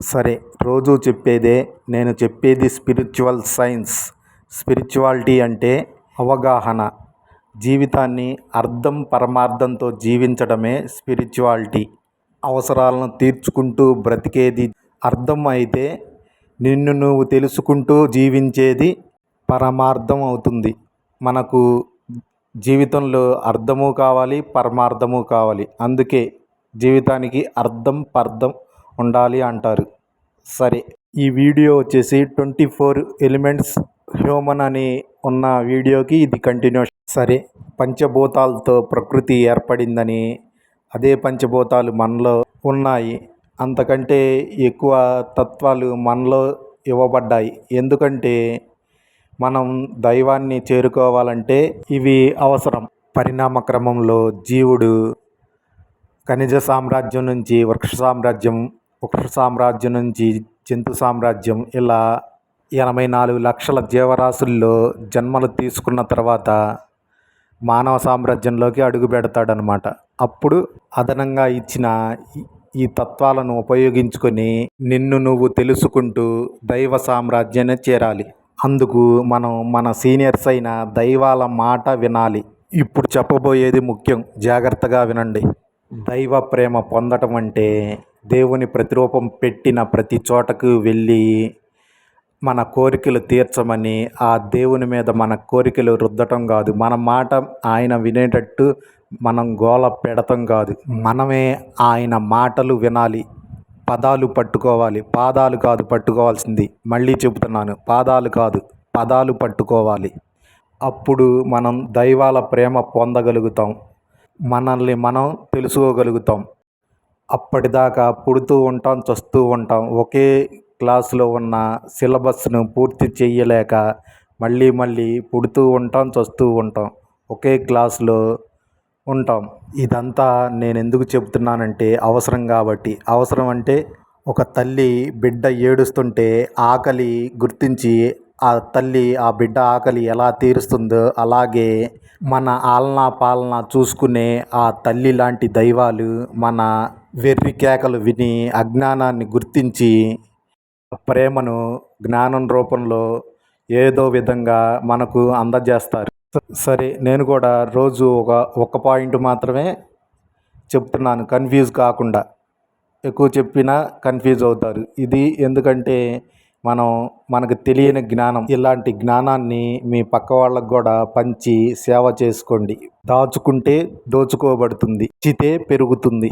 సరే రోజూ చెప్పేదే నేను చెప్పేది స్పిరిచువల్ సైన్స్. స్పిరిచువాలిటీ అంటే అవగాహన. జీవితాన్ని అర్థం పరమార్థంతో జీవించడమే స్పిరిచువాలిటీ. అవసరాలను తీర్చుకుంటూ బ్రతికేది అర్థం అయితే నిన్ను నువ్వు తెలుసుకుంటూ జీవించేది పరమార్థం అవుతుంది. మనకు జీవితంలో అర్థము కావాలి పరమార్థము కావాలి. అందుకే జీవితానికి అర్థం పర్థం ఉండాలి అంటారు. సరే ఈ వీడియో వచ్చేసి ట్వంటీ ఫోర్ ఎలిమెంట్స్ హ్యూమన్ అని ఉన్న వీడియోకి ఇది కంటిన్యూషన్ సరే పంచభూతాలతో ప్రకృతి ఏర్పడిందని అదే పంచభూతాలు మనలో ఉన్నాయి. అంతకంటే ఎక్కువ తత్వాలు మనలో ఇవ్వబడ్డాయి. ఎందుకంటే మనం దైవాన్ని చేరుకోవాలంటే ఇవి అవసరం. పరిణామ క్రమంలో జీవుడు ఖనిజ సామ్రాజ్యం నుంచి వృక్ష సామ్రాజ్యం వృక్ష సామ్రాజ్యం నుంచి జంతు సామ్రాజ్యం ఇలా ఎనభై నాలుగు లక్షల జీవరాశుల్లో జన్మలు తీసుకున్న తర్వాత మానవ సామ్రాజ్యంలోకి అడుగు పెడతాడనమాట అప్పుడు అదనంగా ఇచ్చిన ఈ తత్వాలను ఉపయోగించుకొని నిన్ను నువ్వు తెలుసుకుంటూ దైవ సామ్రాజ్యాన్ని చేరాలి. అందుకు మనం మన సీనియర్స్ అయిన దైవాల మాట వినాలి. ఇప్పుడు చెప్పబోయేది ముఖ్యం. జాగ్రత్తగా వినండి. దైవ ప్రేమ పొందటం అంటే దేవుని ప్రతిరూపం పెట్టిన ప్రతి చోటకు వెళ్ళి మన కోరికలు తీర్చమని ఆ దేవుని మీద మన కోరికలు రుద్దటం కాదు. మన మాట ఆయన వినేటట్టు మనం గోల పెడటం కాదు. మనమే ఆయన మాటలు వినాలి. పదాలు పట్టుకోవాలి. పాదాలు కాదు పట్టుకోవాల్సింది. మళ్ళీ చెబుతున్నాను పాదాలు కాదు పదాలు పట్టుకోవాలి. అప్పుడు మనం దైవాల ప్రేమ పొందగలుగుతాం. మనల్ని మనం తెలుసుకోగలుగుతాం. అప్పటిదాకా పుడుతూ ఉంటాం చస్తూ ఉంటాం. ఒకే క్లాసులో ఉన్న సిలబస్ను పూర్తి చేయలేక మళ్ళీ మళ్ళీ పుడుతూ ఉంటాం చస్తూ ఉంటాం. ఒకే క్లాసులో ఉంటాం. ఇదంతా నేను ఎందుకు చెబుతున్నానంటే అవసరం కాబట్టి. అవసరం అంటే ఒక తల్లి బిడ్డ ఏడుస్తుంటే ఆకలి గుర్తించి ఆ తల్లి ఆ బిడ్డ ఆకలి ఎలా తీరుస్తుందో అలాగే మన ఆలనా పాలన చూసుకునే ఆ తల్లి లాంటి దైవాలు మన వెర్రి కేకలు విని అజ్ఞానాన్ని గుర్తించి ప్రేమను జ్ఞానం రూపంలో ఏదో విధంగా మనకు అందజేస్తారు. సరే నేను కూడా రోజు ఒక ఒక పాయింట్ మాత్రమే చెప్తున్నాను. కన్ఫ్యూజ్ కాకుండా. ఎక్కువ చెప్పినా కన్ఫ్యూజ్ అవుతారు. ఇది ఎందుకంటే మనం మనకు తెలియని జ్ఞానం. ఇలాంటి జ్ఞానాన్ని మీ పక్క వాళ్ళకు కూడా పంచి సేవ చేసుకోండి. దాచుకుంటే దోచుకోబడుతుంది. చితే పెరుగుతుంది.